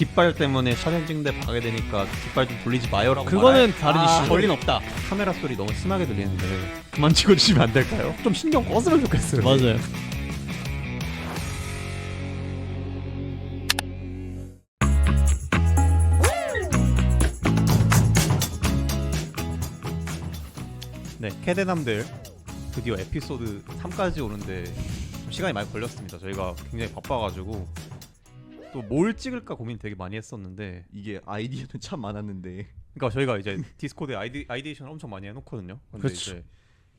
깃발 때문에 촬영진대 가게 되니까 깃발 좀 돌리지 마요라고 그거는 다른 아, 이슈죠. 권리는 없다 카메라 소리 너무 심하게 들리는데 그만 찍어주시면 안 될까요? 좀 신경 꺼으면 좋겠어요 맞아요. 네 캐대남들 드디어 에피소드 3까지 오는데 좀 시간이 많이 걸렸습니다 저희가 굉장히 바빠가지고 또 뭘 찍을까 고민 되게 많이 했었는데 이게 아이디어는 참 많았는데 그러니까 저희가 이제 디스코드에 아이디, 아이디에이션을 엄청 많이 해놓거든요. 근데 그쵸. 이제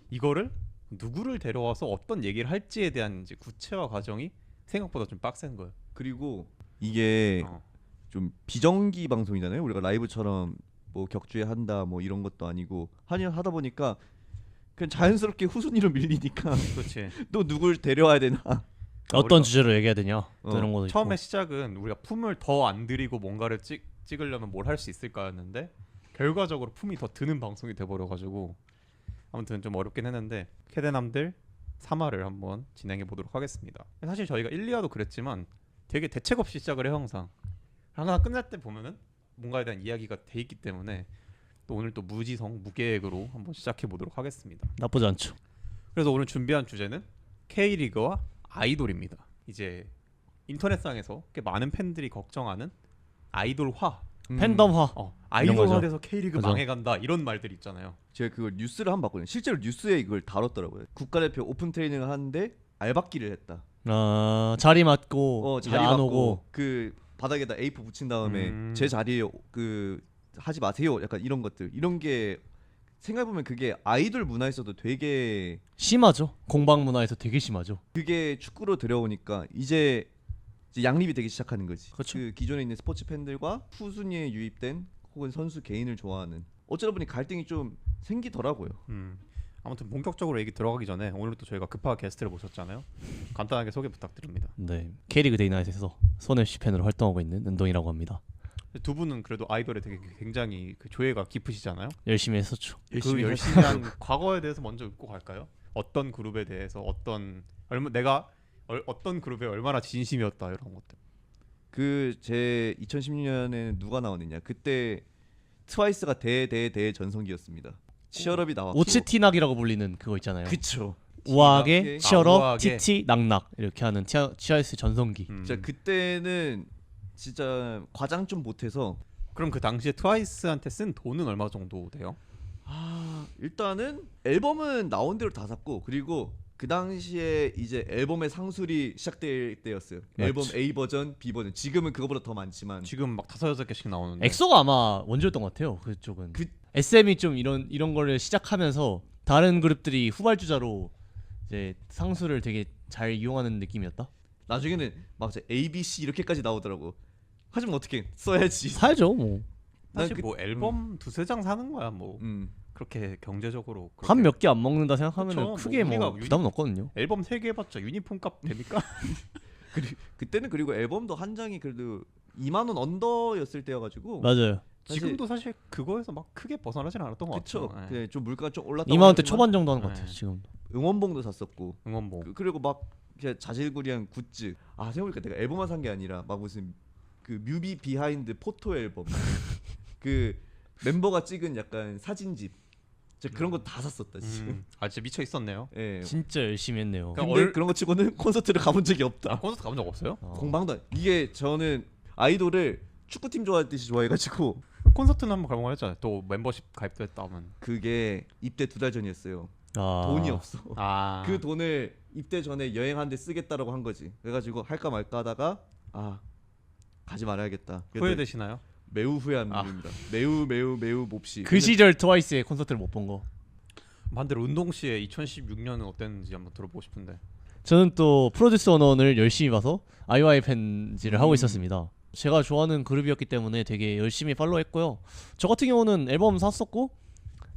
이거를 누구를 데려와서 어떤 얘기를 할지에 대한 이제 구체화 과정이 생각보다 좀 빡센 거예요. 그리고 이게 어. 좀 비정기 방송이잖아요. 우리가 라이브처럼 뭐 격주에 한다 뭐 이런 것도 아니고 하냐 하다 보니까 그냥 자연스럽게 후순위로 밀리니까 그렇지. 또 누굴 데려와야 되나. 어떤 우리가- 주제로 얘기해야 되냐 어, 이런 처음에. 시작은 우리가 품을 더 안 들이고 뭔가를 찍 찍으려면 뭘 할 수 있을까였는데 결과적으로 품이 더 드는 방송이 돼버려가지고 아무튼 좀 어렵긴 했는데 캐대남들 3화를 한번 진행해 보도록 하겠습니다. 사실 저희가 1, 2화도 그랬지만 되게 대책 없이 시작을 해요 항상. 항상 끝날 때 보면은 뭔가에 대한 이야기가 돼 있기 때문에 또 오늘 또 무지성 무계획으로 한번 시작해 보도록 하겠습니다. 나쁘지 않죠. 그래서 오늘 준비한 주제는 K리그와 아이돌입니다. 이제 인터넷상에서 꽤 많은 팬들이 걱정하는 아이돌화, 음, 팬덤화. 어, 거죠. 아이돌화돼서 K리그 그죠. 망해간다 이런 말들 있잖아요. 제가 그걸 뉴스를 한 번 봤거든요. 실제로 뉴스에 이걸 다뤘더라고요. 국가대표 오픈 트레이닝을 하는데 알박기를 했다. 어, 자리 맞고 어, 자리 안 받고 오고 그 바닥에다 A4 붙인 다음에 음. 제 자리에 그 하지 마세요. 약간 이런 것들. 이런 게 생각해 보면 그게 아이돌 문화에서도 되게 심하죠. 공방 문화에서 되게 심하죠. 그게 축구로 들어오니까 이제, 이제 양립이 되기 시작하는 거지. 그쵸. 그 기존에 있는 스포츠 팬들과 후순위에 유입된 혹은 선수 개인을 좋아하는 어쩌다 보니 갈등이 좀 생기더라고요. 음. 아무튼 본격적으로 얘기 들어가기 전에 오늘 또 저희가 급하게 게스트를 모셨잖아요. 간단하게 소개 부탁드립니다. 네, K리그 데이나잇에서 손 FC 팬으로 활동하고 있는 은동이라고 합니다. 두 분은 그래도 아이돌에 되게 굉장히 그 조예가 깊으시잖아요. 열심히 했었죠. 그 열심히 한 과거에 대해서 먼저 짚고 갈까요? 어떤 그룹에 대해서 어떤 얼마 내가 얼, 어떤 그룹에 얼마나 진심이었다 이런 것들. 그 제 2016년에는 누가 나왔느냐? 그때 트와이스가 대대대 전성기였습니다. 치얼업이 나왔고 오치티낙이라고 불리는 그거 있잖아요. 그쵸. 우아하게 아, 치얼업, 우아하게. 티티, 낙낙 이렇게 하는 티아, TRS 전성기. 음. 진짜 그때는 진짜 과장 좀 못해서 그럼 그 당시에 트와이스한테 쓴 돈은 얼마 정도 돼요? 아 일단은 앨범은 나온 대로 다 샀고 그리고 그 당시에 이제 앨범의 상술이 시작될 때였어요. 앨범 맞지. A 버전, B 버전. 지금은 그거보다 더 많지만 지금 막 다섯 여섯 개씩 나오는데. 엑소가 아마 원조였던 것 같아요. 그쪽은. 그- SM이 좀 이런 이런 거를 시작하면서 다른 그룹들이 후발주자로 이제 상수를 되게 잘 이용하는 느낌이었다. 나중에는 막 이제 A, B, C 이렇게까지 나오더라고. 하지만 어떻게 써야지. 사야죠, 뭐. 사실 난 그- 뭐 앨범 두세 장 사는 거야 뭐 음. 그렇게 경제적으로 그렇게 한몇개 안 먹는다 생각하면 그쵸, 은 크게 뭐뭐 우리가 부담은 없거든요. 앨범 세 개 해봤자 유니폼 값 되니까 그리, 그때는 그리고 앨범도 한 장이 그래도 2만 원 언더였을 때여가지고 맞아요. 사실- 지금도 사실 그거에서 막 크게 벗어나진 않았던 것 그쵸. 같아요. 네. 그좀 물가가 좀 올랐다. 2만 원대 초반 정도 하는 것 네. 같아요. 지금. 응원봉도 샀었고 응원봉. 그, 그리고 막 이제 자질구리한 굿즈. 아 생각해보니까 내가 앨범만 산 게 아니라 막 무슨 그 뮤비 비하인드 포토 앨범. 그 멤버가 찍은 약간 사진집. 진짜 그런 거 다 샀었다 지금. 음, 아 진짜 미쳐 있었네요. 예. 진짜 열심히 했네요. 그러니까 근데 얼- 그런 거 치고는 콘서트를 가본 적이 없다. 아, 콘서트 가본 적 없어요? 어. 공방도 안- 이게 저는 아이돌을 축구팀 좋아했듯이 좋아해가지고 콘서트는 한번 가본 거 했잖아요. 또 멤버십 가입도 했다면. 그게 입대 두 달 전이었어요. 아. 돈이 없어. 아. 그 돈을 입대 전에 여행하는데 쓰겠다라고 한 거지. 그래가지고 할까 말까 하다가 아 가지 말아야겠다. 후회되시나요? 매우 후회하는 아. 매우 매우 매우 몹시. 그 시절 트와이스의 콘서트를 못 본 거. 반대로 운동 씨의 2016년은 어땠는지 한번 들어보고 싶은데. 저는 또 프로듀스 원원을 열심히 봐서 아이와이 팬지를 하고 음. 있었습니다. 제가 좋아하는 그룹이었기 때문에 되게 열심히 팔로우했고요. 저 같은 경우는 앨범 샀었고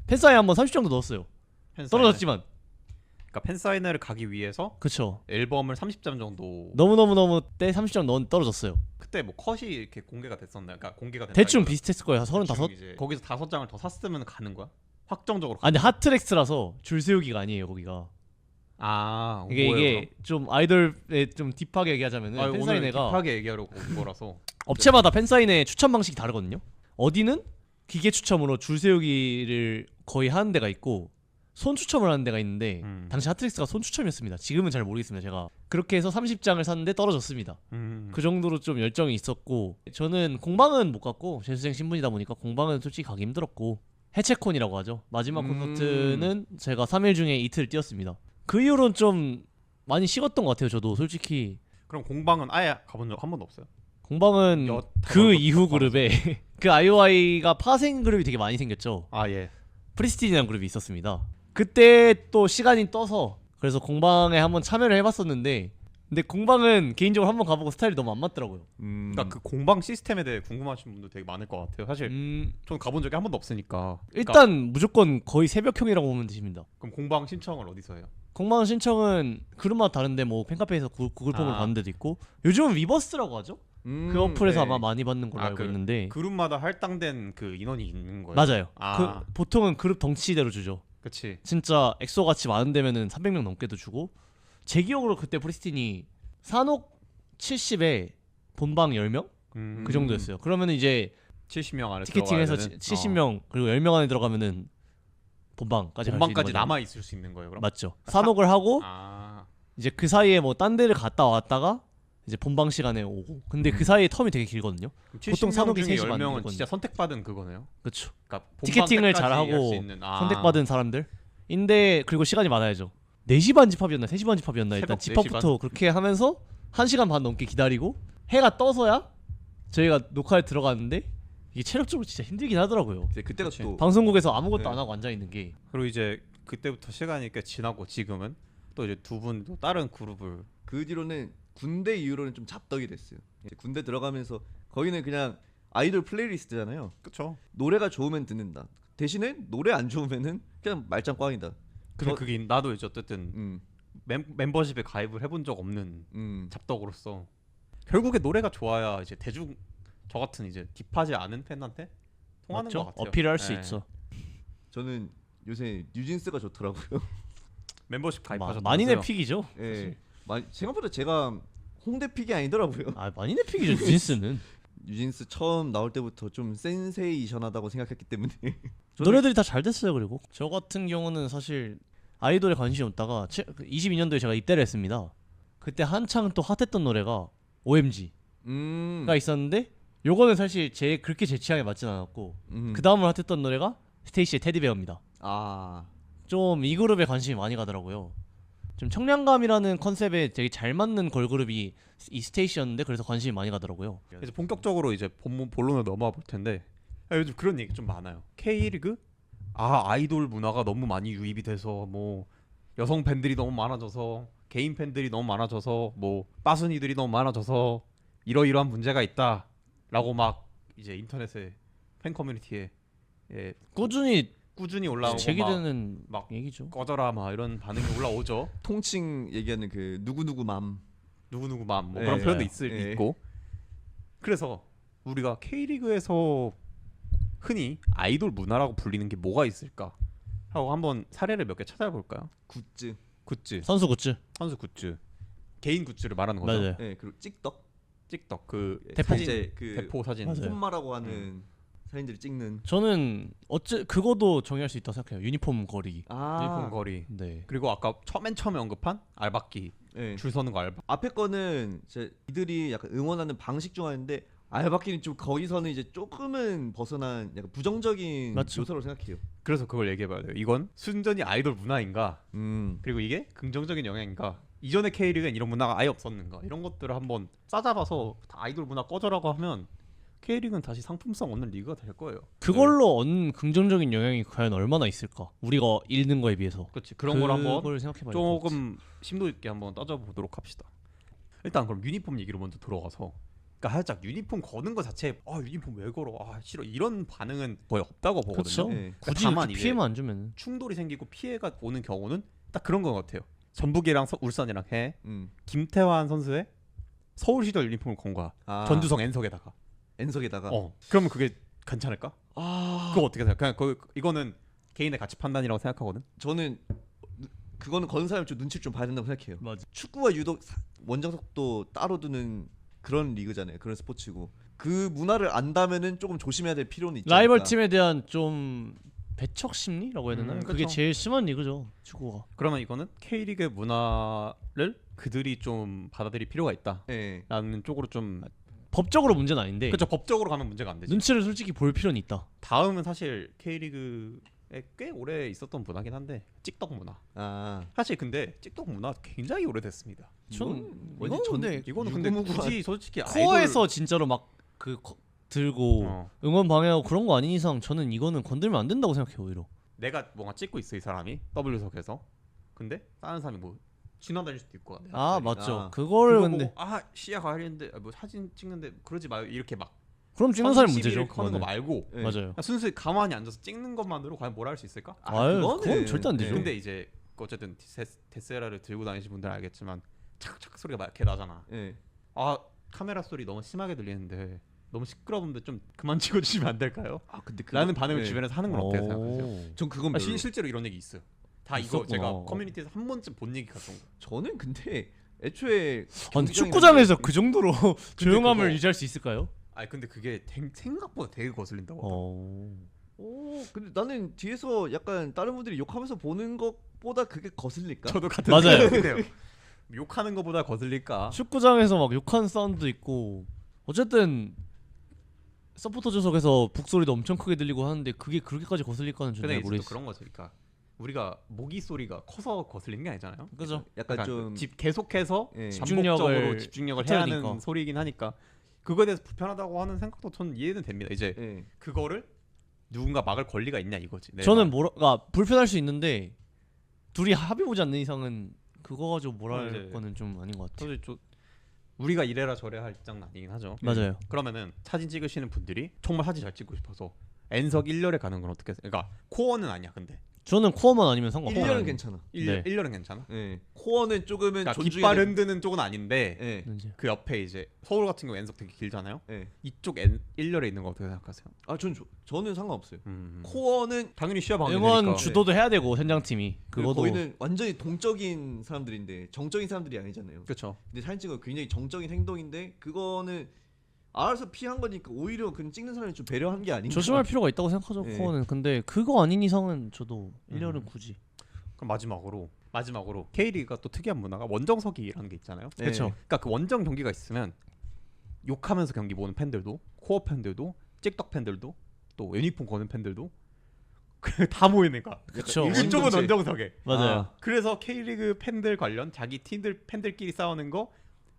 팬사인 한번 30 정도 넣었어요. 팬사인회. 떨어졌지만 그러니까 팬 사인회를 가기 위해서 그쵸. 앨범을 30장 정도. 너무 너무 너무 때 30장 넣은 떨어졌어요. 그때 뭐 컷이 이렇게 공개가 됐었나요? 그러니까 공개가 됐다. 대충. 비슷했을 거예요. 대충 35. 이제 거기서 다섯 장을 더 샀으면 가는 거야? 확정적으로. 아 근데 핫트랙스라서 줄 세우기가 아니에요 거기가. 아 이게 뭐예요, 이게 좀 아이돌에 좀 딥하게 얘기하자면은 그럼? 아, 오늘 팬사인회가 딥하게 얘기하려고 온 거라서 업체마다 팬사인회 추첨 방식이 다르거든요. 어디는 기계 추첨으로 줄 세우기를 거의 하는 데가 있고 손 추첨을 하는 데가 있는데 음. 당시 하트릭스가 손 추첨이었습니다. 지금은 잘 모르겠습니다. 제가 그렇게 해서 30장을 샀는데 떨어졌습니다. 음. 그 정도로 좀 열정이 있었고 저는 공방은 못 갔고 재수생 신분이다 보니까 공방은 솔직히 가기 힘들었고 해체콘이라고 하죠. 마지막 음. 콘서트는 제가 3일 중에 이틀 뛰었습니다. 그 이후로는 좀 많이 식었던 것 같아요. 저도 솔직히 그럼 공방은 아예 가본 적 한 번도 없어요? 공방은 여- 그 이후 것 그룹에 그 아이오아이가 파생 그룹이 되게 많이 생겼죠. 아 예. 프리스틴이라는 그룹이 있었습니다. 그때 또 시간이 떠서 그래서 공방에 한번 참여를 해봤었는데 근데 공방은 개인적으로 한번 가보고 스타일이 너무 안 맞더라고요. 음. 그러니까 그 공방 시스템에 대해 궁금하신 분도 되게 많을 것 같아요. 사실 음, 저는 가본 적이 한 번도 없으니까. 그러니까 일단 무조건 거의 새벽형이라고 보면 되십니다. 그럼 공방 신청을 어디서 해요? 공방 신청은 그룹마다 다른데 뭐 팬카페에서 구, 구글 폼을 아. 받는 데도 있고 요즘은 위버스라고 하죠. 음, 그 어플에서 네. 아마 많이 받는 걸로 아, 알고 그 있는데 그룹마다 할당된 그 인원이 있는 거예요. 맞아요. 아. 그 보통은 그룹 덩치대로 주죠. 그렇지. 진짜 엑소 같이 많은 데면은 300명 넘게도 주고 제 기억으로 그때 프리스틴이 산옥 70에 본방 10명 음. 그 정도였어요. 그러면 이제 70명 안에 티켓팅해서 들어가야 되는? 70명 그리고 10명 안에 들어가면은 본방까지 어. 본방까지 남아 있을 수 있는 거예요, 그럼? 맞죠. 산옥을 하고 아. 이제 그 사이에 뭐 딴 데를 갔다 왔다가 이제 본방 시간에 오고 근데 그 사이에 텀이 되게 길거든요. 보통 70명 산옥이 중에 3시 반 10명은 되거든요. 진짜 선택받은 그거네요. 그렇죠. 그러니까 본방 티켓팅을 때까지 잘하고 할수 있는, 아. 선택받은 사람들인데 그리고 시간이 많아야죠. 4시 반 집합이었나 3시 반 집합이었나 일단 새벽 4시 집합부터 그렇게 하면서 1시간 반 넘게 기다리고 해가 떠서야 저희가 녹화에 들어갔는데 이게 체력적으로 진짜 힘들긴 하더라고요. 이제 그때가 그치. 또 방송국에서 아무것도 네. 안 하고 앉아 있는 게 그리고 이제 그때부터 시간이 꽤 지나고 지금은 또 이제 두 분도 다른 그룹을 그 뒤로는 군대 이후로는 좀 잡덕이 됐어요. 이제 군대 들어가면서 거기는 그냥 아이돌 플레이리스트잖아요. 그쵸 노래가 좋으면 듣는다. 대신에 노래 안 좋으면은 그냥 말짱 꽝이다. 근데 저- 그게 나도 이제 어쨌든 음, 멤, 멤버십에 가입을 해본 적 없는 음. 잡덕으로서 결국에 노래가 좋아야 이제 대중 저 같은 이제 딥하지 않은 팬한테 통하는 맞죠? 것 같아요. 어필을 할수 네. 있어. 저는 요새 뉴진스가 좋더라고요. 멤버십 마, 가입하셨다면서요? 많이내 픽이죠. 예. 많이- 생각보다 제가 홍대 픽이 아니더라고요. 아 많이내 픽이죠 뉴진스는. 뉴진스 처음 나올 때부터 좀 센세이션하다고 생각했기 때문에 노래들이 다 잘 됐어요. 그리고 저 같은 경우는 사실 아이돌에 관심이 없다가 22년도에 제가 입대를 했습니다. 그때 한창 또 핫했던 노래가 OMG가 음, 있었는데 요거는 사실 제 그렇게 제 취향에 맞진 않았고 음. 그 다음으로 핫했던 노래가 스테이시의 테디베어입니다. 아, 좀 이 그룹에 관심이 많이 가더라고요. 좀 청량감이라는 컨셉에 되게 잘 맞는 걸그룹이 이 스테이시였는데 그래서 관심이 많이 가더라고요. 이제 본격적으로 이제 본문 본론으로 넘어가 볼 텐데 아, 요즘 그런 얘기 좀 많아요. K리그 아 아이돌 문화가 너무 많이 유입이 돼서 뭐 여성 팬들이 너무 많아져서 개인 팬들이 너무 많아져서 뭐 빠순이들이 너무 많아져서 이러이러한 문제가 있다라고 막 이제 인터넷에 팬 커뮤니티에 예, 꾸준히 꾸준히 올라오고 막 제기되는 막 얘기죠. 꺼져라 막 이런 반응이 올라오죠. 통칭 얘기하는 그 누구 누구 맘. 누구 누구 맘뭐 네. 그런 표현도 네. 있을 네. 있고 그래서 우리가 K리그에서 흔히 아이돌 문화라고 불리는 게 뭐가 있을까 하고 한번 사례를 몇 개 찾아볼까요? 굿즈. 굿즈 선수 굿즈. 선수 굿즈 개인 굿즈를 말하는 거죠. 맞아요. 예, 그리고 찍덕. 찍덕 그 대포. 사진 그 대포 사진 맞아요. 콤마라고 하는 사진들이 찍는. 저는 어째 그거도 정의할 수 있다 고 생각해요. 유니폼 거리. 아, 유니폼 거리 네. 그리고 아까 처맨 처음에 언급한 알바끼 예. 줄 서는 거 알바 앞에 거는 제 이들이 약간 응원하는 방식 중 하나인데 알바끼는 좀 거기서는 이제 조금은 벗어난 약간 부정적인 맞죠. 요소로 생각해요. 그래서 그걸 얘기해봐야 돼요. 이건 순전히 아이돌 문화인가 음. 그리고 이게 긍정적인 영향인가 이전의 K리그엔 이런 문화가 아예 없었는가 이런 것들을 한번 싸잡아서 다 아이돌 문화 꺼져라고 하면 K리그는 다시 상품성 없는 리그가 될 거예요. 그걸로 얻는 긍정적인 영향이 과연 얼마나 있을까? 우리가 읽는 거에 비해서. 그렇지 그런 걸 한번 생각해봐야 조금 심도 있게 한번 따져보도록 합시다. 일단 그럼 유니폼 얘기로 먼저 들어가서 그러니까 살짝 유니폼 거는 거 자체에 아 유니폼 왜 걸어 아 싫어 이런 반응은 거의 없다고 보거든요. 그렇죠. 예. 굳이 다만 피해만 안 주면 충돌이 생기고 피해가 오는 경우는 딱 그런 것 같아요. 전북이랑 서- 울산이랑 해 음. 김태환 선수의 서울 시절 유니폼을 건 거야. 아, 전두성 N석에다가. N석에다가 어. 그러면 그게 괜찮을까? 아, 그거 어떻게 생각? 그냥 그 이거는 개인의 가치 판단이라고 생각하거든. 저는 그거는 거는 사람 좀 눈치를 좀 봐야 된다고 생각해요. 맞아. 축구가 유독 사- 원정석도 따로 두는 그런 리그잖아요. 그런 스포츠고 그 문화를 안다면은 조금 조심해야 될 필요는 있지 라이벌. 팀에 대한 좀 배척 심리라고 해야 되나요? 음, 그게 그쵸. 제일 심한 리그죠. 축구가. 그러면 이거는 K리그 문화를 그들이 좀 받아들일 필요가 있다라는 예. 쪽으로 좀 법적으로 문제는 아닌데 그렇죠 법적으로 가면 문제가 안 되지. 눈치를 솔직히 볼 필요는 있다. 다음은 사실 K리그에 꽤 오래 있었던 문화긴 한데 찍떡 문화. 아 사실 근데 찍떡 문화 굉장히 오래됐습니다. 전 이건 전- 이거는 근데 유구무구한- 굳이 솔직히 코어에서 진짜로 막 그 들고 어, 응원 방해하고 그런 거 아닌 이상 저는 이거는 건들면 안 된다고 생각해요 오히려. 내가 뭔가 찍고 있어 이 사람이 W석에서 근데 다른 사람이 뭐 지나다닐 수도 있고 아. 맞죠. 아. 그거 근데 아 시야 가리는데 뭐 사진 찍는데 그러지 마요 이렇게 막 그럼 찍는 사람이 문제죠. 거는 거. 말고 예. 맞아요. 순수히 가만히 앉아서 찍는 것만으로 과연 뭘 할 수 있을까? 아, 아유, 그거는- 그건 절대 안 되죠. 예. 근데 이제 어쨌든 데스, 데스에라를 들고 다니신 분들 은 알겠지만 착착 소리가 막 이렇게 나잖아. 예. 아 카메라 소리 너무 심하게 들리는데 너무 시끄러운데 좀 그만 찍어주시면 안 될까요? 아 근데 그거- 라는 반응을 예. 주변에서 하는 건 어떻게 생각하세요? 전 그건 아. 실, 실제로 이런 얘기 있어요. 다 이거 있었구나. 제가 커뮤니티에서 한 번쯤 본 얘기 같은 거. 저는 근데 애초에 아니 경기장이라는 축구장에서 게- 그 정도로 조용함을 그거- 유지할 수 있을까요? 아니 근데 그게 생- 생각보다 되게 거슬린다고. 어. 오 근데 나는 뒤에서 약간 다른 분들이 욕하면서 보는 것보다 그게 거슬릴까? 저도 같은 맞아요. 생각인데요. 욕하는 것보다 거슬릴까? 축구장에서 막 욕하는 사운드도 있고 어쨌든 서포터 좌석에서 북소리도 엄청 크게 들리고 하는데 그게 그렇게까지 거슬릴까는 근데 잘 이제 또 모르겠어. 그런 거죠. 그러니까 우리가 모기 소리가 커서 거슬리는 게 아니잖아요. 그죠? 약간 그러니까 좀집 계속해서 예. 집중력을 집중력을 해야 하는 흐트러니까. 소리이긴 하니까 그거에 대해서 불편하다고 하는 생각도 전 이해는 됩니다. 이제 예. 그거를 누군가 막을 권리가 있냐 이거지. 저는 뭐가 불편할 수 있는데 둘이 합의 보지 않는 이상은 그거 가지고 뭐라 어, 할 이제- 거는 좀 아닌 것 같아요. 사실 좀 우리가 이래라 저래라 할 입장은 아니긴 하죠. 맞아요. 그러면은 사진 찍으시는 분들이 정말 사진 잘 찍고 싶어서 N석 1열에 가는 건 어떻게? 그러니까 코어는 아니야. 근데 저는 코어만 아니면 상관없어요. 1년은 괜찮아. 1열 네. 1열은 괜찮아. 예. 코어는 조금은 그러니까 깃발 돼. 흔드는 쪽은 아닌데 예. 이제 그 옆에 이제 서울 같은 경우 N석 되게 길잖아요. 예. 이쪽 N 1열에 있는 거 어떻게 생각하세요? 아, 전 저, 저는 상관없어요. 음. 코어는 당연히 시야 방해 응원 되니까. 주도도 해야 되고 현장팀이 그리고 그거도 거기는 완전히 동적인 사람들인데 정적인 사람들이 아니잖아요. 그렇죠. 근데 사진 찍은 거 굉장히 정적인 행동인데 그거는 알아서 피한 거니까 오히려 그 찍는 사람이 좀 배려한 게 아닌가. 조심할 필요가 있다고 생각하죠 예. 코어는. 근데 그거 아닌 이상은 저도 1년은 음. 굳이. 그럼 마지막으로 마지막으로 K리그가 또 특이한 문화가 원정석이라는 게 있잖아요. 네. 그쵸. 그러니까 그 원정 경기가 있으면 욕하면서 경기 보는 팬들도 코어 팬들도 찍떡 팬들도 또 유니폼 거는 팬들도 그 다 모이니까 그쵸. 동체. 원정석에 맞아요. 아. 그래서 K리그 팬들 관련 자기 팀들 팬들끼리 싸우는 거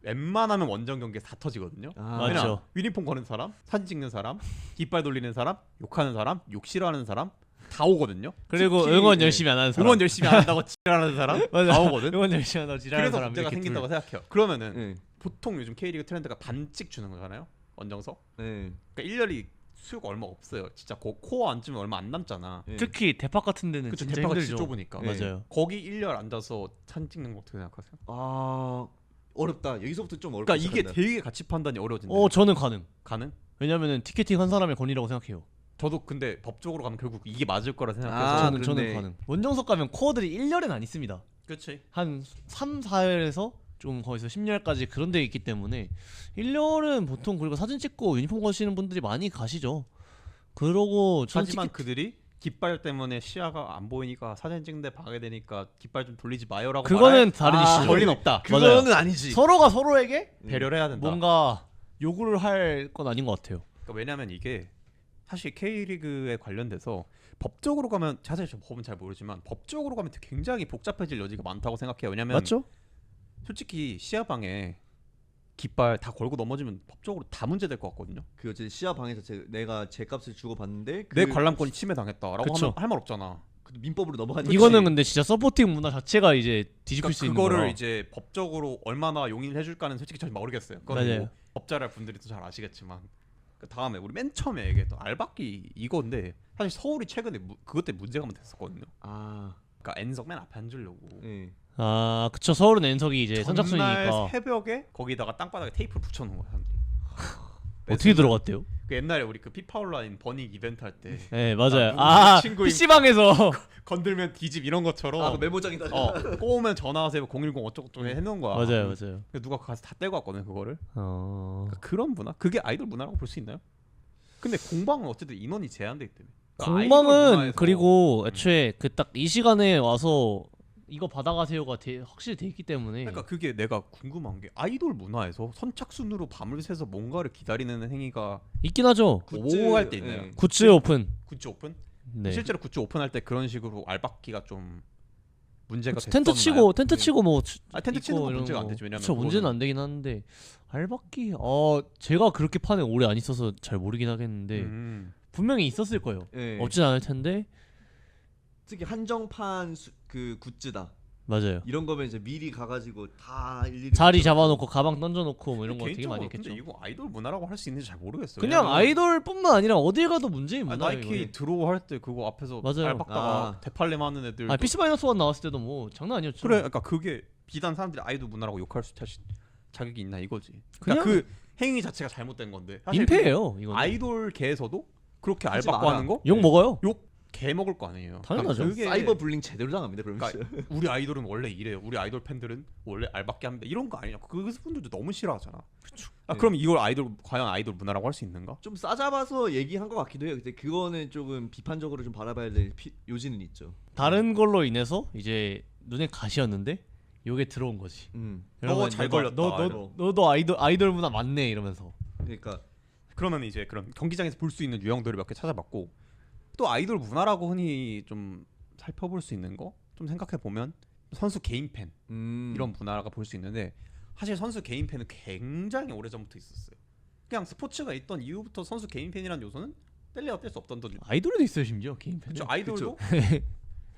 웬만하면 원정 경기에 다 터지거든요. 아, 맞죠. 유니폼 거는 사람, 사진 찍는 사람, 깃발 돌리는 사람, 욕하는 사람, 욕 싫어하는 사람 다 오거든요. 그리고 특히, 응원 예, 열심히 안 하는 사람. 응원 열심히 안 한다고 지랄하는 사람 맞아. 다 오거든. 응원 열심히 한다고 지랄하는 그래서 사람 문제가 이렇게 생긴다고 둘. 생각해요. 그러면은 예. 보통 요즘 K리그 트렌드가 반씩 주는 거잖아요. 원정석. 예. 그러니까 1년이 수요가 얼마 없어요. 진짜 그 코어 앉으면 얼마 안 남잖아. 예. 특히 대팍 같은 데는 그쵸 진짜 대파가 힘들죠. 진짜 좁으니까. 네. 맞아요. 거기 1년 앉아서 사진 찍는 거 어떻게 생각하세요? 아 어렵다. 여기서부터 좀 어렵다. 그러니까 이게 되게 가치 판단이 어려워진다. 어 저는 가능. 가능? 왜냐면은 티켓팅 한 사람의 권리라고 생각해요. 저도 근데 법적으로 가면 결국 이게 맞을 거라 아, 생각해서 저는 저는 그렇네. 가능. 원정석 가면 코어들이 1년엔 안 있습니다. 그렇지. 한 3, 4열에서 좀 거기서 10열까지 그런 데 있기 때문에 1년은 보통 그리고 사진 찍고 유니폼 거시는 분들이 많이 가시죠. 그러고 전 하지만 티켓 그들이 깃발 때문에 시야가 안 보이니까 사진 찍는데 방해되니까 깃발 좀 돌리지 마요라고 그거는 다른 아, 이슈죠. 권리는 없다. 맞아요. 그거는 아니지. 서로가 서로에게 배려를 해야 된다. 뭔가 요구를 할 건 아닌 것 같아요. 그러니까 왜냐면 이게 사실 K리그에 관련돼서 법적으로 가면 자세히 저 법은 잘 모르지만 법적으로 가면 굉장히 복잡해질 여지가 많다고 생각해요. 왜냐면 맞죠? 솔직히 시야 방해 깃발 다 걸고 넘어지면 법적으로 다 문제될 것 같거든요. 그 어제 시야 방에서 제, 내가 제 값을 주고 봤는데 그, 내 관람권이 침해당했다라고 그쵸. 하면 할 말 없잖아. 그 민법으로 넘어가는 이거는 근데 진짜 서포팅 문화 자체가 이제 뒤집힐 그러니까 수 있는 그거를 거라. 이제 법적으로 얼마나 용인을 해줄까는 솔직히 잘 모르겠어요. 그거는 맞아요. 뭐 법잘할 분들이 더 잘 아시겠지만 그 다음에 우리 맨 처음에 얘기했던 알바끼 이건데 사실 서울이 최근에 무, 그것 때문에 문제가 한번 됐었거든요. 아, 그러니까 N석 맨 앞에 앉으려고 예. 아 그쵸. 서울은 N석이 이제 전날 선착순이니까. 새벽에 거기다가 땅바닥에 테이프를 붙여놓은 거야 사람들이. 어떻게 들어갔대요? 그 옛날에 우리 그 피파 온라인 버닝 이벤트 할 때. 네 맞아요. 누구 아 친구인- PC 방에서. 건들면 뒤집 이런 것처럼. 아, 그 메모장에다가 어 꼬우면 전화하세요 010 어쩌고 저쩌고 해놓은 거야. 맞아요 맞아요. 근데 누가 가서 다 떼고 왔거든 그거를. 어. 그러니까 그런 문화? 그게 아이돌 문화라고 볼 수 있나요? 근데 공방은 어쨌든 인원이 제한돼 있다며. 그러니까 아이돌 공방은 문화에서. 그리고 음. 애초에 그 딱 이 시간에 와서 이거 받아가세요가 돼, 확실히 돼 있기 때문에 그러니까 그게 내가 궁금한 게 아이돌 문화에서 선착순으로 밤을 새서 뭔가를 기다리는 행위가 있긴 하죠. 오할 때 있나요? 예. 굿즈 오픈. 굿즈 오픈? 네. 실제로 굿즈 오픈할 때 그런 식으로 알박기가 좀 문제가 그치, 텐트 됐었나요? 치고 텐트 네. 치고 뭐 치- 아 텐트 치는 건 이런 문제가 안 거. 되죠 왜냐면 그쵸, 문제는 안 되긴 하는데 알박기 어 제가 그렇게 판에 오래 안 있어서 잘 모르긴 하겠는데 음. 분명히 있었을 거예요. 예. 없진 않을 텐데 특히 한정판 수, 그 굿즈다. 맞아요. 이런 거면 이제 미리 가가지고 다 일일이 자리. 잡아놓고 가방 던져놓고 뭐 이런 거 되게 개인적으로 많이 근데 했겠죠. 이거 아이돌 문화라고 할 수 있는지 잘 모르겠어요. 그냥 왜냐면 아이돌뿐만 아니라 어딜 가도 문제인 아, 문화예요. 나이키 이거는. 드로우 할 때 그거 앞에서 맞아요. 알박다가 아. 대팔렘 하는 애들 아 PC 마이너스 원 나왔을 때도 뭐 장난 아니었죠. 그래 그러니까 그게 비단 사람들이 아이돌 문화라고 욕할 수 자신 자격이 있나 이거지. 그러니까 그냥 그 행위 자체가 잘못된 건데 사실 민폐예요. 이거. 아이돌계에서도 그렇게 하지 마라. 하는 거? 욕 먹어요. 욕 개 먹을 거 아니에요. 당연하죠. 그러니까 그게 사이버 불링 제대로 당합니다. 그러면 그러니까. 우리 아이돌은 원래 이래요. 우리 아이돌 팬들은 원래 알박기 합니다. 이런 거 아니냐? 그 분들도 너무 싫어하잖아. 아 네. 그럼 이걸 아이돌 과연 아이돌 문화라고 할 수 있는가? 좀 싸잡아서 얘기한 것 같기도 해요. 근데 그거는 조금 비판적으로 좀 바라봐야 될 피, 요지는 있죠. 다른 걸로 인해서 이제 눈에 가시였는데 요게 들어온 거지. 음. 너잘 걸렸다. 너, 너, 이거. 너도 아이돌 아이돌 문화 맞네 이러면서. 그러니까 그러면 이제 그런 경기장에서 볼 수 있는 유형들을 몇 개 찾아봤고 또 아이돌 문화라고 흔히 좀 살펴볼 수 있는 거 좀 생각해 보면 선수 개인 팬 음. 이런 문화가 볼 수 있는데 사실 선수 개인 팬은 굉장히 오래 전부터 있었어요. 그냥 스포츠가 있던 이후부터 선수 개인 팬이라는 요소는 뗄래야 뗄 수 없던 던 아이돌도 있어요 심지어 개인 팬. 그렇죠. 아이돌도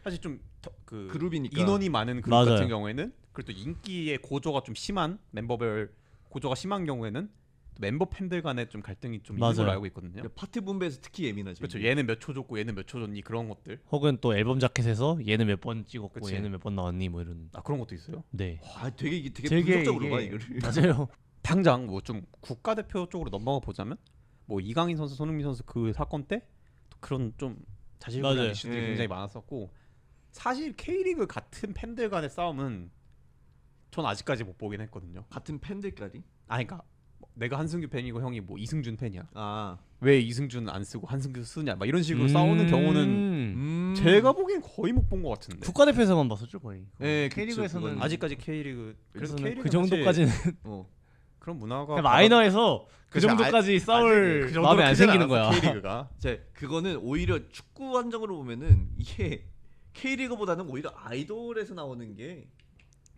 사실 좀그 그룹이니까. 인원이 많은 그룹 맞아요. 같은 경우에는 그리고 또 인기의 고조가 좀 심한 멤버별 고조가 심한 경우에는 또 멤버 팬들 간에 좀 갈등이 좀 있는 맞아요. 알고 있거든요. 그러니까 파트 분배에서 특히 예민하죠. 그렇죠. 얘는 몇 초 줬고 얘는 몇 초 줬니 그런 것들. 혹은 또 앨범 자켓에서 얘는 몇 번 찍었고 그치. 얘는 몇 번 나왔니 뭐 이런. 아 그런 것도 있어요. 네. 아 되게 이게 되게 되게 분석적으로 봐 이게- 이거를. 맞아요. 당장 뭐 좀 국가대표 쪽으로 넘어가 보자면 뭐 이강인 선수, 손흥민 선수 그 사건 때또 그런 좀 자질구레한 맞아요. 이슈들이 예. 굉장히 많았었고 사실 K리그 같은 팬들 간의 싸움은 전 아직까지 못 보긴 했거든요. 같은 팬들까지. 아 그러니까 뭐 내가 한승규 팬이고 형이 뭐 이승준 팬이야. 아. 왜 이승준 안 쓰고 한승규 쓰냐 막 이런 식으로 싸우는 경우는 음. 음. 제가 보기엔 거의 못 본 것 같은데. 국가대표에서만 봤었죠 거의. 네, K리그에서는 그건. 아직까지 K리그 그래서 K리그 그 정도까지는 어. 그런 문화가 그냥 마이너에서 그 그치, 정도까지 아직 싸울 그 정도로 마음이 안 크진 생기는 않았어, 거야. K리그가. 제 그거는 오히려 축구 한정으로 보면은 이게 K리그보다는 오히려 아이돌에서 나오는 게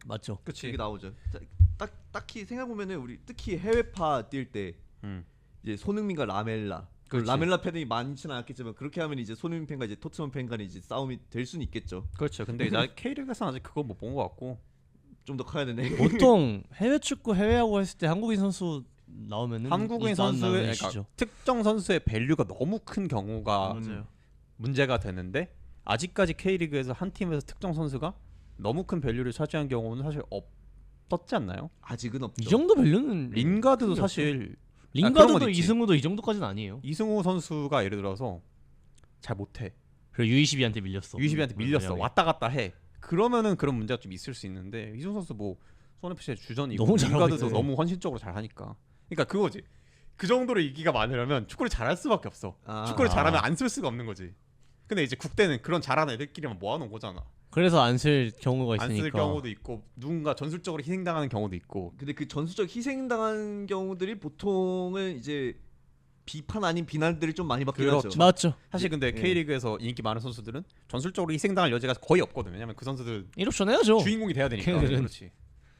맞죠. 그치. 되게 나오죠. 자, 딱 딱히 생각 보면은 우리 특히 해외파 뛸 때 음. 이제 손흥민과 라멜라. 그 그렇지. 라멜라 팬이 많지는 않겠지만 그렇게 하면 이제 손흥민 팬과 이제 토트넘 팬 간에 이제 싸움이 될 수는 있겠죠. 그렇죠. 근데 이제 K리그에서는 아직 그거 못 본 것 같고. 좀 더 커야 되네. 보통 해외 축구 해외하고 했을 때 한국인 선수 나오면은 한국인 선수의 그러니까. 특정 선수의 밸류가 너무 큰 경우가 음. 맞아요. 문제가 되는데 아직까지 K리그에서 한 팀에서 특정 선수가 너무 큰 밸류를 차지한 경우는 사실 없 었지 않나요? 아직은 없죠. 이 정도 밸류는 린가드도 그게 사실 아, 그런 링가드도 건 있지. 이승우도 이 정도까지는 아니에요. 이승우 선수가 예를 들어서 잘 못해. 그리고 U22한테 밀렸어. 유시비한테 밀렸어. 만약에. 왔다 갔다 해. 그러면은 그런 문제가 좀 있을 수 있는데 이승우 선수 뭐 손FC의 주전이고 너무 잘하고 링가드도 있어요. 너무 헌신적으로 잘 하니까. 그러니까 그거지. 그 정도로 인기가 많으려면 축구를 잘할 수밖에 없어. 아. 축구를 잘하면 안 쓸 수가 없는 거지. 근데 이제 국대는 그런 잘하는 애들끼리만 모아놓은 거잖아. 그래서 안 쓸 경우가 안 있으니까. 쓸 경우도 있고 누군가 전술적으로 희생당하는 경우도 있고. 근데 그 전술적 희생당한 경우들이 보통은 이제 비판 아닌 비난들을 좀 많이 받긴 그렇죠. 하죠. 맞죠. 사실 근데 예. K리그에서 인기 많은 선수들은 전술적으로 희생당할 여지가 거의 없거든. 왜냐면 그 선수들 1옵션 해야죠. 주인공이 돼야 되니까. 걔네들은. 그렇지.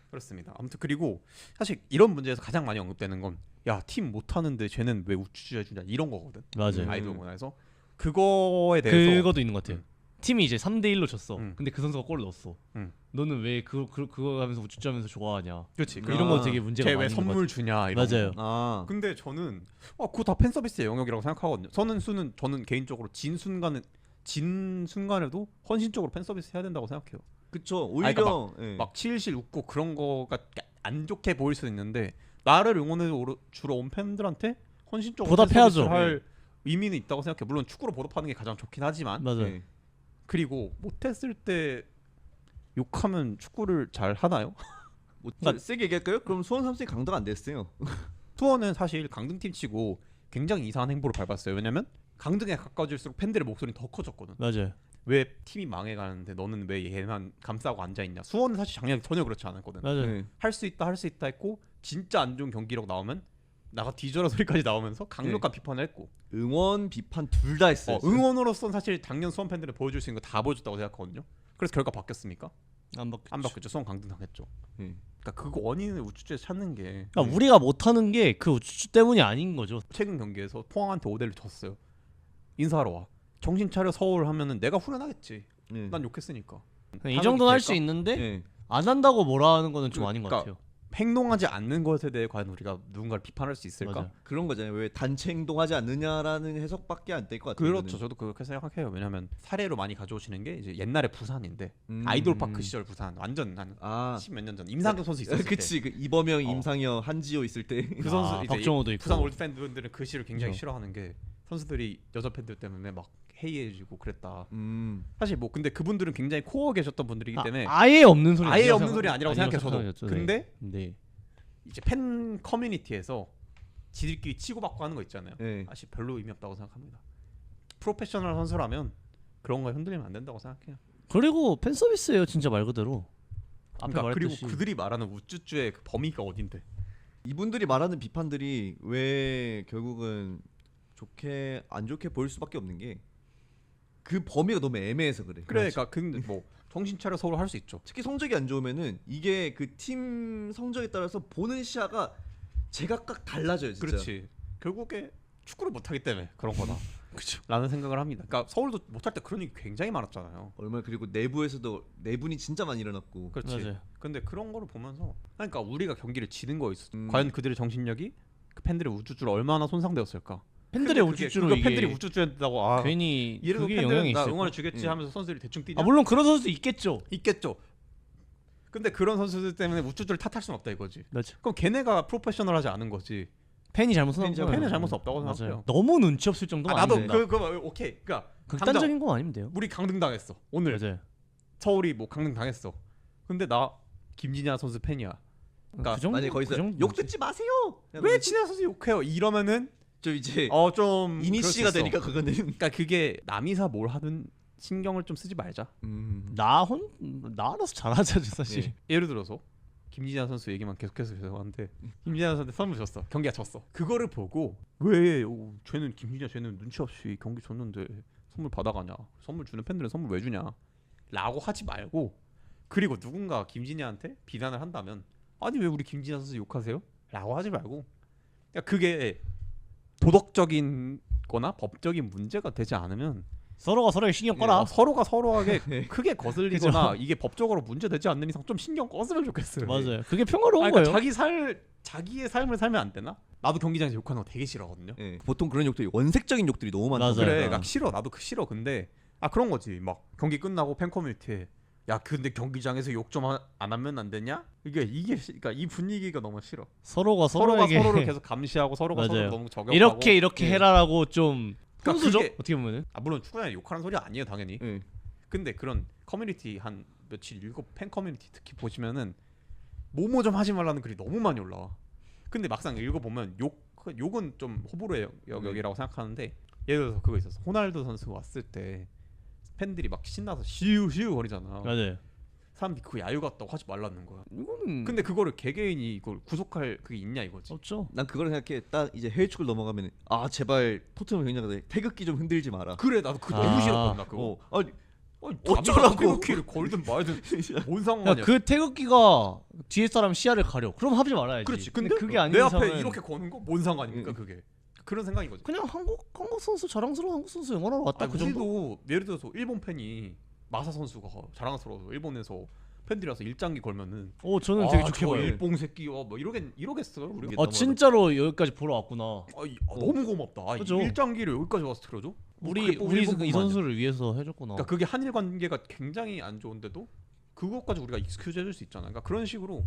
그렇습니다. 아무튼 그리고 사실 이런 문제에서 가장 많이 언급되는 건 야 팀 못하는데 쟤는 왜 우쭈쭈 해주냐 이런 거거든. 맞아요. 음. 아이돌 문화에서 그거에 대해서 그것도 있는 것 같아요. 팀이 이제 3대 1로 졌어. 음. 근데 그 선수가 골을 넣었어. 음. 너는 왜그 그, 그거 하면서 우쭈쭈하면서 좋아하냐? 그렇지. 아. 이런 거 되게 문제가 쟤왜 것 같아요. 선물 주냐 이런 맞아요. 거. 아. 근데 저는 어 그거 다 팬 서비스의 영역이라고 생각하거든요. 선은 수는 저는 개인적으로 진 순간은 진 순간에도 헌신적으로 팬 서비스 해야 된다고 생각해요. 그쵸. 아니, 오히려 그러니까 예. 막 실실 웃고 그런 거가 안 좋게 보일 수도 있는데 나를 응원해 주러 온 팬들한테 헌신적으로 보답해야죠. 팬 서비스를 할 의미는 있다고 생각해. 물론 축구로 보답하는 게 가장 좋긴 하지만 맞아요. 네. 그리고 못했을 때 욕하면 축구를 잘 하나요? 뭐 그러니까- 세게 얘기할까요? 그럼 수원 삼성이 강등 안 됐어요. 투어는 사실 강등팀 치고 굉장히 이상한 행보를 밟았어요. 왜냐면 강등에 가까워질수록 팬들의 목소리는 더 커졌거든. 맞아요. 왜 팀이 망해가는데 너는 왜 얘만 감싸고 앉아 있냐? 수원은 사실 작년에 전혀 그렇지 않았거든. 맞아요. 네. 할수 있다 할 수 있다 했고 진짜 안 좋은 경기력 나오면 나가 뒤져라 소리까지 나오면서 강력한 비판을 했고 응원 비판 둘 다 했어요. 어, 응원으로서는 사실 작년 수원 팬들이 보여줄 수 있는 거 다 보여줬다고 생각하거든요. 그래서 결과 바뀌었습니까? 안 바뀌었죠. 안 바뀌었죠. 수원 강등 당했죠. 네. 그러니까 그 원인을 우쭈쭈에서 찾는 게 그러니까 우리가 못하는 게 그 우쭈쭈 때문이 아닌 거죠. 최근 경기에서 포항한테 5대를 졌어요. 인사하러 와. 정신 차려 서울 하면은 내가 후련하겠지. 네. 난 욕했으니까. 이 정도는 할 수 될까? 있는데 네. 안 한다고 뭐라 하는 거는 좀 아닌 것 그러니까 같아요. 행동하지 않는 것에 대해 과연 우리가 누군가를 비판할 수 있을까? 맞아요. 그런 거잖아요. 왜 단체 행동하지 않느냐라는 해석밖에 안 될 것 같아요. 그렇죠. 저도 그렇게 생각해요. 왜냐면 사례로 많이 가져오시는 게 이제 옛날에 부산인데 음. 아이돌 파크 시절 부산 완전 한 아, 십몇 년 전 임상경 선수 있었을 때. 그치. 그 이범영, 어. 임상혁, 한지호 있을 때. 그 선수 아, 이제 박정호도 있고. 부산 올드 팬분들은 그 시를 굉장히 그죠. 싫어하는 게 선수들이 여자 팬들 때문에 막 해이해지고 그랬다. 음. 사실 뭐 근데 그분들은 굉장히 코어 계셨던 분들이기 때문에 아, 아예 없는 소리 아예 없는 소리 아니라고 생각해요 저도. 생각했죠. 네. 근데 네. 이제 팬 커뮤니티에서 지들끼리 치고받고 하는 거 있잖아요. 네. 사실 별로 의미 없다고 생각합니다. 프로페셔널 선수라면 그런 거에 흔들리면 안 된다고 생각해요. 그리고 팬 서비스예요, 진짜 말 그대로. 그러니까 그리고 말했듯이. 그들이 말하는 우쭈쭈의 그 범위가 어딘데? 이분들이 말하는 비판들이 왜 결국은 좋게 안 좋게 보일 수밖에 없는 게 그 범위가 너무 애매해서 그래. 그러니까 근데 뭐 정신 차려 서울 할 수 있죠. 특히 성적이 안 좋으면은 이게 그 팀 성적에 따라서 보는 시야가 제각각 달라져요, 진짜. 그렇지. 결국에 축구를 못하기 때문에 그런 거다. 그쵸. 라는 생각을 합니다. 그러니까 서울도 못할 때 그런 일이 굉장히 많았잖아요. 얼마나 그리고 내부에서도 내분이 진짜 많이 일어났고. 그렇지. 맞아요. 근데 그런 거를 보면서 그러니까 우리가 경기를 지는 거였어. 음. 과연 그들의 정신력이 그 팬들의 우쭈쭈로 얼마나 손상되었을까? 팬들의 그게- 우쭈쭈로 그거 이게 팬들이 우쭈쭈 했다고 아 괜히 이래도 그게 팬들은 영향이 나 있어. 응원을 주겠지 음. 하면서 선수들이 대충 뛰냐? 아 물론 그런 선수도 있겠죠. 있겠죠. 근데 그런 선수들 때문에 우쭈쭈를 탓할 수는 없다 이거지. 맞아. 그럼 걔네가 프로페셔널하지 않은 거지. 팬이 잘못한 팬이 거예요. 팬의 잘못 없다고. 생각해요. 너무 눈치 없을 정도 아, 는 나도. 그, 그 오케이. 그러니까 극단적인 거 아니면 돼요. 우리 강등 당했어. 오늘 맞아요. 서울이 뭐 강등 당했어. 근데 나 김진야 선수 팬이야. 그러니까 그 정도 만약에 거기서 그 정도 욕 듣지 마세요. 왜 진야 선수 욕해요? 이러면은 저 이제 어좀 이니시가 되니까 그거는. 그러니까 그게 남이사 뭘 하든 신경을 좀 쓰지 말자. 음. 나혼 나 알아서 잘하자죠 사실. 예. 예를 들어서 김진야 선수 얘기만 계속해서 죄송한데 김진야 선수한테 선물 줬어. 경기가 졌어. 그거를 보고 왜 오, 쟤는 김진야 쟤는 눈치 없이 경기 졌는데 선물 받아가냐? 선물 주는 팬들은 선물 왜 주냐? 라고 하지 말고 그리고 누군가 김진야한테 비난을 한다면 아니 왜 우리 김진야 선수 욕하세요? 라고 하지 말고 그러니까 그게 도덕적인 거나 법적인 문제가 되지 않으면 서로가 서로에게 신경 꺼라. 어, 서로가 서로에게 네. 크게 거슬리거나 이게 법적으로 문제되지 않는 이상 좀 신경 꺼으면 좋겠어요. 맞아요. 그게 평화로운 아니, 그러니까 거예요. 자기 살 자기의 삶을 살면 안 되나? 나도 경기장에서 욕하는 거 되게 싫어하거든요. 예. 보통 그런 욕들이 원색적인 욕들이 너무. 맞아요. 그래, 보니까. 그러니까 싫어. 나도 그 싫어. 근데 아 그런 거지. 막 경기 끝나고 팬 커뮤니티에 야 근데 경기장에서 욕 좀 안 하면 안 되냐? 이게 이게 시- 그러니까 이 분위기가 너무 싫어. 서로가 서로가 서로에게 서로를 계속 감시하고 서로가 서로 맞아요. 너무 저격하고 이렇게 이렇게 예. 해라라고 좀 그러니까 훈수죠. 그게- 어떻게 보면은 아 물론 축구장에 욕하는 소리 아니에요 당연히. 예. 근데 그런 커뮤니티 한 며칠 일곱 팬 커뮤니티 특히 보시면은 모모 좀 하지 말라는 글이 너무 많이 올라와. 근데 막상 읽어보면 욕 욕은 좀 호불호의 영- 영역이라고 생각하는데 예를 들어서 그거 있었어. 호날두 선수 왔을 때 팬들이 막 신나서 시우 시우 거리잖아. 맞아요. 사람들이 그거 야유 같다고 하지 말라는 거야. 이거는 근데 그거를 개개인이 이걸 구속할 그게 있냐 이거지. 없죠. 난 그걸 생각해. 딱 이제 해외 축구를 넘어가면 아 제발 토트넘 굉장하다. 태극기 좀 흔들지 마라. 그래 나도 그거 아. 너무 싫었거든 나 그거. 어. 아니 아니, 어쩌라고. 키를 걸든 말든 뭔 야, 상관이야. 그 태극기가 뒤에 사람 시야를 가려. 그럼 하지 말아야지. 그렇지. 근데, 그게 아닌 내 앞에 이상은 이렇게 거는 거 뭔 상관입니까 응. 그게? 그런 생각인 거지. 그냥 한국 한국 선수 자랑스러운 한국 선수 응원하러 왔다. 아, 그 정도. 우리도 예를 들어서 일본 팬이 마사 선수가 자랑스러워서 일본에서 팬들이 와서 일장기 걸면은 어 저는 아, 되게 저 좋게 봐요. 일봉 새끼와 뭐 이러겠 이러겠어요. 이게 아. 진짜로 여기까지 보러 왔구나. 아, 이- 아, 너무 고맙다. 아, 이 그죠. 일장기를 여기까지 와서 들어줘? 뭐 우리 그게 꼭 우리 일본뿐만 이 아니야. 선수를 위해서 해줬구나. 그러니까 그게 한일 관계가 굉장히 안 좋은데도 그것까지 우리가 익스큐즈 해줄 수 있잖아. 그러니까 그런 식으로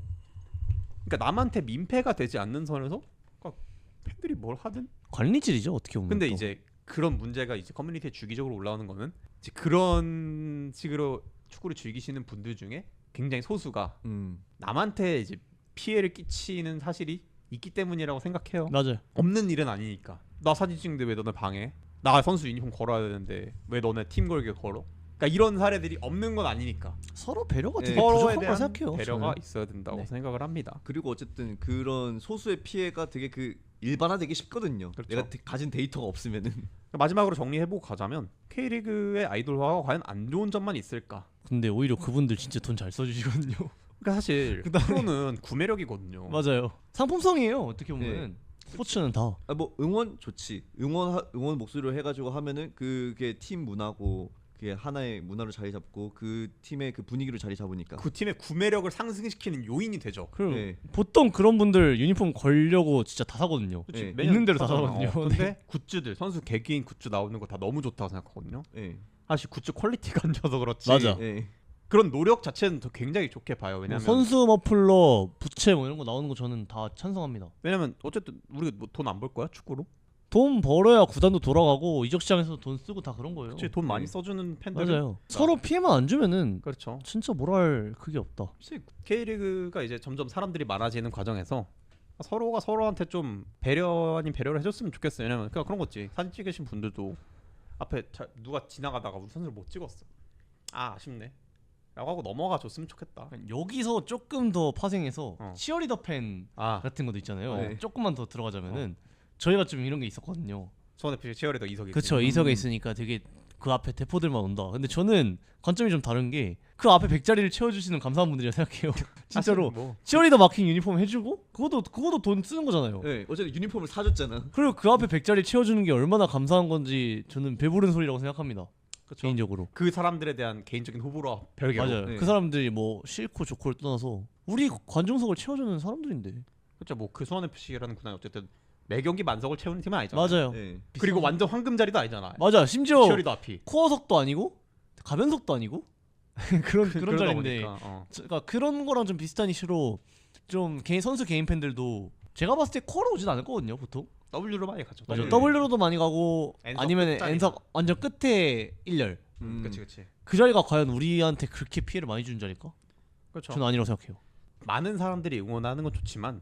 그러니까 남한테 민폐가 되지 않는 선에서 그러니까 팬들이 뭘 하든 관리질이죠 어떻게 보면. 근데 또. 이제 그런 문제가 이제 커뮤니티에 주기적으로 올라오는 거는 이제 그런 식으로 축구를 즐기시는 분들 중에 굉장히 소수가 음. 남한테 이제 피해를 끼치는 사실이 있기 때문이라고 생각해요. 맞아요. 없는 일은 아니니까. 나 사진 찍는데 왜 너네 방해? 나 선수 유니폼 걸어야 되는데 왜 너네 팀 걸게 걸어? 그러니까 이런 사례들이 없는 건 아니니까. 서로 배려가 네. 되게 서로에 부족한 대한 거 생각해요. 배려가 저는. 있어야 된다고 네. 생각을 합니다. 그리고 어쨌든 그런 소수의 피해가 되게 그 일반화되기 쉽거든요. 그렇죠. 내가 데- 가진 데이터가 없으면은 마지막으로 정리해보고 가자면 K리그의 아이돌화가 과연 안 좋은 점만 있을까? 근데 오히려 그분들 진짜 돈 잘 써주시거든요. 그러니까 사실 프로는 구매력이거든요. 맞아요. 상품성이에요. 어떻게 보면 스포츠는 다. 아, 뭐 응원 좋지. 응원 하- 응원 목소리로 해가지고 하면은 그게 팀 문화고 그게 하나의 문화로 자리 잡고 그 팀의 그 분위기로 자리 잡으니까. 그 팀의 구매력을 상승시키는 요인이 되죠. 그리고 네. 보통 그런 분들 유니폼 걸려고 진짜 다 사거든요. 그치. 네. 있는 대로 다 사잖아. 사거든요. 어, 근데 굿즈들 선수 개개인 굿즈 나오는 거 다 너무 좋다고 생각하거든요. 예. 사실 굿즈 퀄리티가 안 좋아서 그렇지. 맞아. 예. 그런 노력 자체는 더 굉장히 좋게 봐요. 뭐 왜냐면 선수 머플러, 부채 뭐 이런 거 나오는 거 저는 다 찬성합니다. 왜냐면 어쨌든 우리가 뭐 돈 안 벌 거야 축구로? 돈 벌어야 구단도 돌아가고 이적 시장에서 돈 쓰고 다 그런 거예요. 그치 돈 많이 네. 써주는 팬들 맞아요. 서로 피해만 안 주면은 그렇죠. 진짜 뭐랄 그게 없다. 사실 K리그가 이제 점점 사람들이 많아지는 과정에서 서로가 서로한테 좀 배려 아닌 배려를 해줬으면 좋겠어요. 왜냐면 그러니까 그런 거지. 사진 찍으신 분들도 앞에 자, 누가 지나가다가 우리 선수를 못 찍었어. 아 아쉽네. 라고 하고 넘어가 줬으면 좋겠다. 여기서 조금 더 파생해서 어. 치어리더 팬 아 같은 것도 있잖아요. 네. 조금만 더 들어가자면은 저희가 좀 이런 게 있었거든요. 저는 FC 치어리더 이석이 그렇죠. 있거든요. 이석에 음. 있으니까 되게 그 앞에 대포들만 온다. 근데 저는 관점이 좀 다른 게 그 앞에 백자리를 채워주시는 감사한 분들이라 생각해요. 진짜로 뭐 치어리더 마킹 유니폼 해주고 그것도 그것도 돈 쓰는 거잖아요. 예. 어쨌든 유니폼을 사줬잖아. 그리고 그 앞에 백자리 채워주는 게 얼마나 감사한 건지 저는 배부른 소리라고 생각합니다. 그쵸. 개인적으로. 그 사람들에 대한 개인적인 호불호와 별개로 맞아요. 네. 그 사람들이 뭐 싫고 좋고를 떠나서 우리 관중석을 채워주는 사람들인데. 그렇죠. 뭐그 수원 FC라는 구단이 어쨌든 매 경기 만석을 채우는 팀은 아니잖아요. 맞아요. 예. 그리고 완전 황금 자리도 아니잖아. 맞아. 심지어 치어리더 앞이 코어석도 아니고 가변석도 아니고 그런 그런 그러다 자리인데. 보니까, 어. 그러니까 그런 거랑 좀 비슷한 이슈로 좀 개인 선수 개인 팬들도 제가 봤을 때 코어로 오진 않을 거거든요 보통 W로 많이 가죠. 맞아 네. W로도 많이 가고 N석 아니면 끝자리나. N석 완전 끝에 1열 음. 그렇지 그렇지. 그 자리가 과연 우리한테 그렇게 피해를 많이 주는 자리일까? 그렇죠. 저는 아니라고 생각해요 많은 사람들이 응원하는 건 좋지만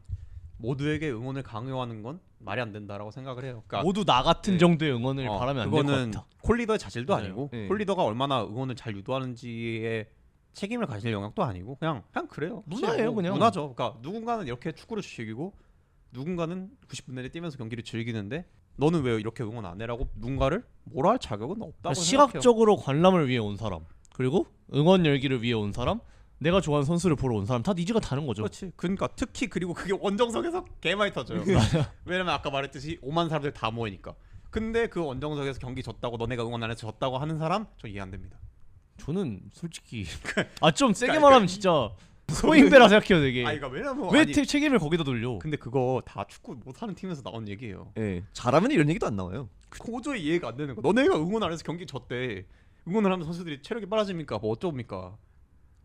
모두에게 응원을 강요하는 건 말이 안 된다라고 생각을 해요. 그러니까 모두 나 같은 네. 정도의 응원을 어, 바라면 안 될 것 그거는 같아 콜리더의 자질도 맞아요. 아니고 네. 콜리더가 얼마나 응원을 잘 유도하는지에 책임을 가질 영역도 아니고 그냥 그냥 그래요. 문화예요, 뭐 그냥. 문화죠. 그러니까 누군가는 이렇게 축구를 즐기고 누군가는 90분 내내 뛰면서 경기를 즐기는데 너는 왜 이렇게 응원 안 해라고 누군가를 뭐라 할 자격은 없다고 그러니까 생각해요. 시각적으로 관람을 위해 온 사람 그리고 응원 열기를 위해 온 사람 내가 좋아하는 선수를 보러 온 사람 다 니즈가 다른 거죠 그렇지. 그러니까 특히 그리고 그게 원정석에서 개 많이 터져요. 왜냐면 아까 말했듯이 5만 사람들 다 모이니까. 근데 그 원정석에서 경기 졌다고 너네가 응원 안 해서 졌다고 하는 사람 저 이해 안 됩니다. 저는 솔직히 아 좀 세게 그러니까 말하면 진짜 소인배라 생각해요 되게 아 이거 왜냐면 왜 아니, 태- 책임을 거기다 돌려 근데 그거 다 축구 못하는 팀에서 나온 얘기예요. 예. 잘하면 이런 얘기도 안 나와요. 도저히 이해가 안 되는 거. 너네가 응원 안 해서 경기 졌대. 응원을 하면 선수들이 체력이 빨라집니까? 뭐 어쩌합니까?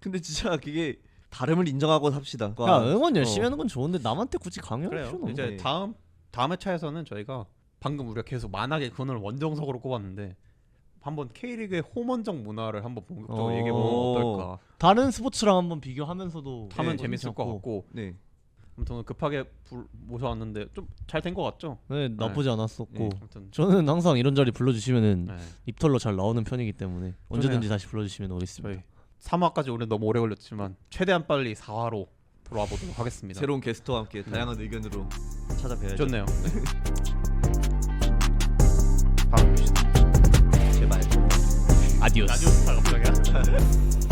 근데 진짜 그게 다름을 인정하고 삽시다. 야 응원 열심히 어. 하는 건 좋은데 남한테 굳이 강요할 그래요. 필요는 없네 이제 네. 다음 다음 회차에서는 저희가 방금 우리가 계속 만하게 그거를 원정석으로 꼽았는데 한번 K리그의 홈원정 문화를 한번 본격적으로 어. 얘기해 보면 어떨까? 다른 스포츠랑 한번 비교하면서도 하면 네, 재밌을 것 같고 네. 아무튼 급하게 불, 모셔왔는데 좀 잘 된 것 같죠? 네, 나쁘지 않았었고 네. 아무튼 저는 항상 이런 자리 불러주시면은 네. 입털로 잘 나오는 편이기 때문에 언제든지 다시 불러주시면 오겠습니다 저희 3화까지 오늘 너무 오래 걸렸지만 최대한 빨리 4화로 돌아와 보도록 하겠습니다. 새로운 게스트와 함께 다양한 의견으로 찾아뵈야죠. 좋네요. 다음 봅시다. 제발. 아디오스 라디오 스타 갑자기야?